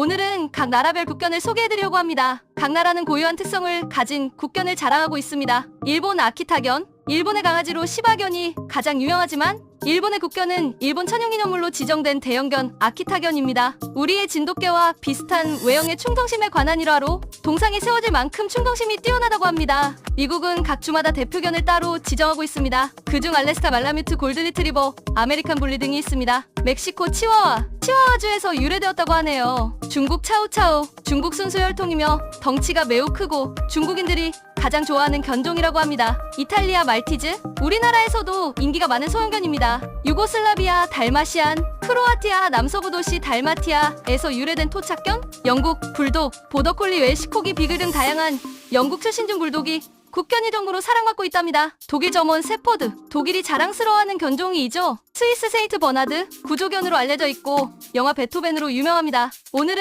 오늘은 각 나라별 국견을 소개해드리려고 합니다. 각 나라는 고유한 특성을 가진 국견을 자랑하고 있습니다. 일본 아키타견, 일본의 강아지로 시바견이 가장 유명하지만 일본의 국견은 일본 천연기념물로 지정된 대형견 아키타견입니다. 우리의 진돗개와 비슷한 외형의 충성심에 관한 일화로 동상에 세워질 만큼 충성심이 뛰어나다고 합니다. 미국은 각 주마다 대표견을 따로 지정하고 있습니다. 그중 알래스카 말라뮤트 골드리트리버, 아메리칸 불리 등이 있습니다. 멕시코 치와와, 치와와주에서 유래되었다고 하네요. 중국 차우차우, 중국 순수 혈통이며 덩치가 매우 크고 중국인들이 가장 좋아하는 견종이라고 합니다. 이탈리아 말티즈, 우리나라에서도 인기가 많은 소형견입니다. 유고슬라비아 달마시안, 크로아티아 남서부 도시 달마티아에서 유래된 토착견, 영국 불독, 보더콜리 웰시코기 비글 등 다양한 영국 출신 중 불독이 국견이 정도로 사랑받고 있답니다. 독일 점원 세포드, 독일이 자랑스러워하는 견종이죠. 스위스 세인트 버나드, 구조견으로 알려져 있고 영화 베토벤으로 유명합니다. 오늘은